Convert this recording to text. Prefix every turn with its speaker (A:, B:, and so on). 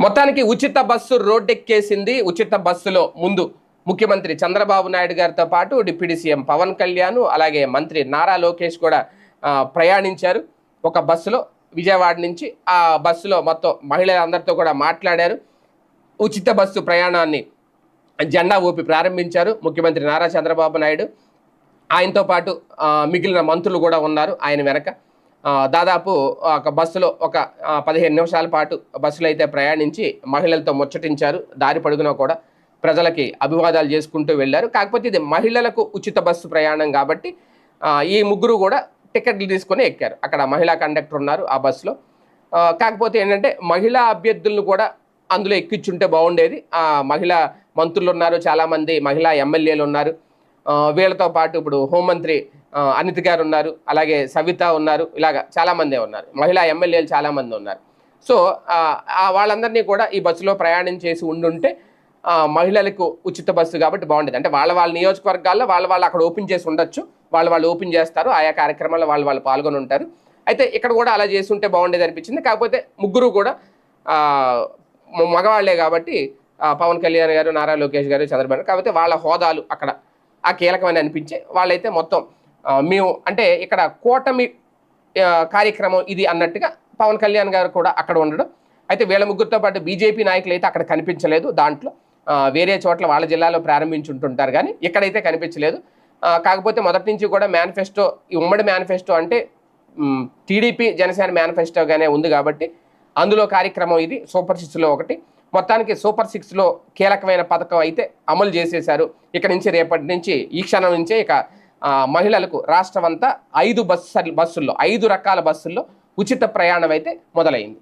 A: మొత్తానికి ఉచిత బస్సు రోడ్డెక్కేసింది. ఉచిత బస్సులో ముందు ముఖ్యమంత్రి చంద్రబాబు నాయుడు గారితో పాటు డిప్యూటీ సీఎం పవన్ కళ్యాణ్ అలాగే మంత్రి నారా లోకేష్ కూడా ప్రయాణించారు. ఒక బస్సులో విజయవాడ నుంచి ఆ బస్సులో మొత్తం మహిళలందరితో కూడా మాట్లాడారు. ఉచిత బస్సు ప్రయాణాన్ని జెండా ఊపి ప్రారంభించారు ముఖ్యమంత్రి నారా చంద్రబాబు నాయుడు. ఆయనతో పాటు మిగిలిన మంత్రులు కూడా ఉన్నారు ఆయన వెనక. దాదాపు ఒక బస్సులో ఒక పదిహేను నిమిషాల పాటు బస్సులో అయితే ప్రయాణించి మహిళలతో ముచ్చటించారు. దారి పొడుగునా కూడా ప్రజలకి అభివాదాలు చేసుకుంటూ వెళ్ళారు. కాకపోతే ఇది మహిళలకు ఉచిత బస్సు ప్రయాణం కాబట్టి ఈ ముగ్గురు కూడా టికెట్లు తీసుకొని ఎక్కారు. అక్కడ మహిళా కండక్టర్ ఉన్నారు ఆ బస్సులో. కాకపోతే ఏంటంటే మహిళా అభ్యర్థులను కూడా అందులో ఎక్కించుంటే బాగుండేది. ఆ మహిళా మంత్రులు ఉన్నారు చాలామంది మహిళా ఎమ్మెల్యేలు ఉన్నారు. వీళ్ళతో పాటు ఇప్పుడు హోంమంత్రి అనిత్ గారు ఉన్నారు అలాగే సవిత ఉన్నారు ఇలాగ చాలామందే ఉన్నారు. మహిళా ఎమ్మెల్యేలు చాలామంది ఉన్నారు. సో వాళ్ళందరినీ కూడా ఈ బస్సులో ప్రయాణం చేసి ఉండుంటే మహిళలకు ఉచిత బస్సు కాబట్టి బాగుండేది. అంటే వాళ్ళ వాళ్ళ నియోజకవర్గాల్లో వాళ్ళ వాళ్ళు అక్కడ ఓపెన్ చేసి ఉండొచ్చు. వాళ్ళు వాళ్ళు ఓపెన్ చేస్తారు. ఆయా కార్యక్రమాల్లో వాళ్ళు వాళ్ళు పాల్గొని ఉంటారు. అయితే ఇక్కడ కూడా అలా చేసి ఉంటే బాగుండేది అనిపించింది. కాకపోతే ముగ్గురు కూడా మగవాళ్ళే కాబట్టి పవన్ కళ్యాణ్ గారు నారా లోకేష్ గారు చంద్రబాబు కాకపోతే వాళ్ళ హోదాలు అక్కడ ఆ కీలకమని అనిపించే వాళ్ళైతే మొత్తం మేము అంటే ఇక్కడ కూటమి కార్యక్రమం ఇది అన్నట్టుగా పవన్ కళ్యాణ్ గారు కూడా అక్కడ ఉండడం. అయితే వీళ్ళ ముగ్గురితో పాటు బీజేపీ నాయకులు అయితే అక్కడ కనిపించలేదు దాంట్లో. వేరే చోట్ల వాళ్ళ జిల్లాలో ప్రారంభించుంటుంటారు కానీ ఇక్కడైతే కనిపించలేదు. కాకపోతే మొదటి నుంచి కూడా మేనిఫెస్టో ఈ ఉమ్మడి మేనిఫెస్టో అంటే టీడీపీ జనసేన మేనిఫెస్టోగానే ఉంది కాబట్టి అందులో కార్యక్రమం ఇది సూపర్ సిక్స్లో ఒకటి. మొత్తానికి సూపర్ సిక్స్లో కీలకమైన పథకం అయితే అమలు చేసేశారు. ఇక నుంచి రేపటి నుంచి ఈ క్షణం నుంచే ఇక మహిళలకు రాష్ట్రం అంతా ఐదు బస్సు బస్సుల్లో ఐదు రకాల బస్సుల్లో ఉచిత ప్రయాణం అయితే మొదలైంది.